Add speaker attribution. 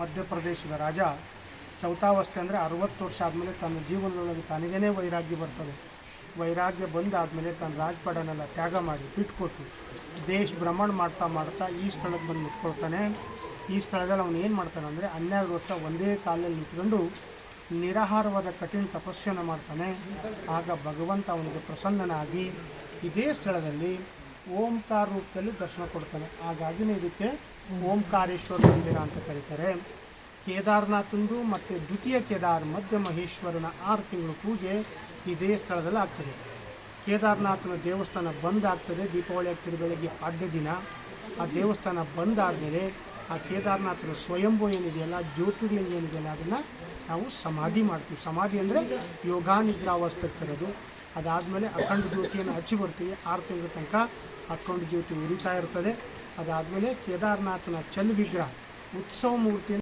Speaker 1: ಮಧ್ಯಪ್ರದೇಶದ ರಾಜ ಚೌತಾವಸ್ಥೆ ಅಂದರೆ ಅರವತ್ತು ವರ್ಷ ಆದಮೇಲೆ ತನ್ನ ಜೀವನದೊಳಗೆ ತನಗೇನೆ ವೈರಾಗ್ಯ ಬರ್ತದೆ. ವೈರಾಗ್ಯ ಬಂದಾದಮೇಲೆ ತನ್ನ ರಾಜಪಾಡನೆಲ್ಲ ತ್ಯಾಗ ಮಾಡಿ ಬಿಟ್ಕೊಟ್ಟು ದೇಶ ಭ್ರಮಣ ಮಾಡ್ತಾ ಮಾಡ್ತಾ ಈ ಸ್ಥಳಕ್ಕೆ ಬಂದು ನಿಂತ್ಕೊಳ್ತಾನೆ. ಈ ಸ್ಥಳದಲ್ಲಿ ಅವನು ಏನು ಮಾಡ್ತಾನೆ ಅಂದರೆ ಹನ್ನೆರಡು ವರ್ಷ ಒಂದೇ ಕಾಲಲ್ಲಿ ನಿಂತ್ಕೊಂಡು ನಿರಾಹಾರವಾದ ಕಠಿಣ ತಪಸ್ಸನ್ನು ಮಾಡ್ತಾನೆ. ಆಗ ಭಗವಂತ ಅವನಿಗೆ ಪ್ರಸನ್ನನಾಗಿ ಇದೇ ಸ್ಥಳದಲ್ಲಿ ಓಂಕಾರ ರೂಪದಲ್ಲಿ ದರ್ಶನ ಕೊಡ್ತಾನೆ. ಹಾಗಾಗಿನೇ ಇದಕ್ಕೆ ಓಂಕಾರೇಶ್ವರ ಮಂದಿರ ಅಂತ ಕರೀತಾರೆ. ಕೇದಾರನಾಥಂದು ಮತ್ತು ದ್ವಿತೀಯ ಕೇದಾರ್, ಮಧ್ಯ ಮಹೇಶ್ವರನ ಆರು ತಿಂಗಳು ಪೂಜೆ ಇದೇ ಸ್ಥಳದಲ್ಲಿ ಆಗ್ತದೆ. ಕೇದಾರನಾಥನ ದೇವಸ್ಥಾನ ಬಂದ್ ಆಗ್ತದೆ. ದೀಪಾವಳಿ ಆಗ್ತದೆ ಬೆಳಗ್ಗೆ ಅಡ್ಡ ದಿನ. ಆ ದೇವಸ್ಥಾನ ಬಂದ್ ಆದಮೇಲೆ ಆ ಕೇದಾರನಾಥನ ಸ್ವಯಂಭೂ ಏನಿದೆಯಲ್ಲ, ಜ್ಯೋತಿರ್ಲಿಂಗ ಏನಿದೆಯಲ್ಲ, ಅದನ್ನು ನಾವು ಸಮಾಧಿ ಮಾಡ್ತೀವಿ. ಸಮಾಧಿ ಅಂದರೆ ಯೋಗಾನಿದ್ರಾವಸ್ಥೆ ಕರೆದು ಅದಾದಮೇಲೆ ಅಖಂಡ ಜ್ಯೋತಿಯನ್ನು ಹಚ್ಚಿ ಬರ್ತೀವಿ. ಆರು ತಿಂಗಳ ತನಕ ಅಖಂಡ ಜ್ಯೋತಿ ಉರಿತಾ ಇರ್ತದೆ. ಅದಾದಮೇಲೆ ಕೇದಾರನಾಥನ ಚಲ್ ವಿಗ್ರಹ ಉತ್ಸವ ಮೂರ್ತಿಯನ್ನು